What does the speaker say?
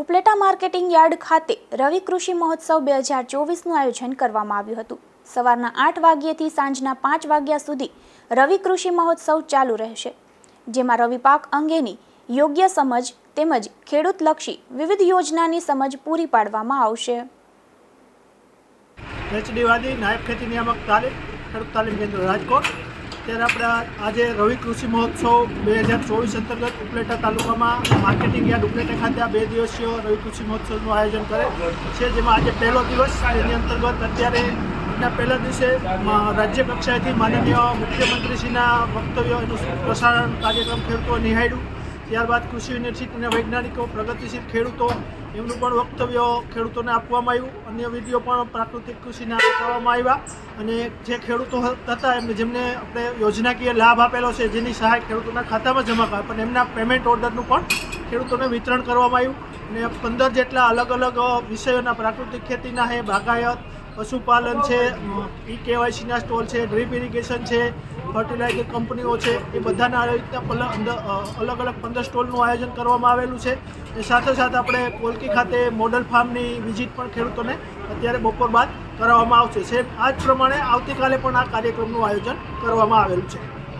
Upleta marketing yard ખાતે રવિ કૃષિ મહોત્સવ બે હજાર ચોવીસનું આયોજન કરવામાં આવ્યું હતું. સવારના આઠ વાગ્યેથી સાંજના પાંચ વાગ્યા સુધી રવિ કૃષિ મહોત્સવ ચાલુ રહેશે. જેમાં રવિ પાક અંગેની યોગ્ય સમજ તેમજ ખેડૂતલક્ષી વિવિધ યોજનાની સમજ પૂરી પાડવામાં આવશે. એચડી વાદી, નાયબ ખેતી નિયામક તાલીમ ખેડૂત તાલીમ કેન્દ્ર રાજકોટ. ત્યારે આપણે આજે રવિ કૃષિ મહોત્સવ બે હજાર ચોવીસ અંતર્ગત ઉપલેટા તાલુકામાં માર્કેટિંગ યાર્ડ ઉપલેટા ખાતે આ બે દિવસીય રવિ કૃષિ મહોત્સવનું આયોજન કરે છે, જેમાં આજે પહેલો દિવસ એની અંતર્ગત અત્યારે એના પહેલા દિવસે રાજ્ય કક્ષાએથી માનનીય મુખ્યમંત્રીશ્રીના વક્તવ્યો એનું પ્રસારણ કાર્યક્રમ ખેડૂતો નિહાળ્યું. ત્યારબાદ કૃષિ યુનિવર્સિટીના વૈજ્ઞાનિકો, પ્રગતિશીલ ખેડૂતો એમનું પણ વક્તવ્ય ખેડૂતોને આપવામાં આવ્યું. અન્ય વીડિયો પણ પ્રાકૃતિક કૃષિના બતાવવામાં આવ્યા. અને જે ખેડૂતો હતા એમને જેમને આપણે યોજનાકીય લાભ આપેલો છે, જેની સહાય ખેડૂતોના ખાતામાં જમા કરાય પણ એમના પેમેન્ટ ઓર્ડરનું પણ ખેડૂતોને વિતરણ કરવામાં આવ્યું. અને પંદર જેટલા અલગ અલગ વિષયોના પ્રાકૃતિક ખેતીના છે બાગાયત પશુપાલન છે ઈ કેવાયસીના સ્ટોલ છે, ડ્રીપ ઇરિગેશન છે, ફર્ટિલાઇઝર કંપનીઓ છે, એ બધાના આવી રીતના અલગ અલગ પંદર સ્ટોલનું આયોજન કરવામાં આવેલું છે. એ સાથે સાથે આપણે કોલકી ખાતે મોડલ ફાર્મની વિઝિટ પણ ખેડૂતોને અત્યારે બપોર બાદ કરાવવામાં આવશે. છે આ જ પ્રમાણે આવતીકાલે પણ આ કાર્યક્રમનું આયોજન કરવામાં આવેલું છે.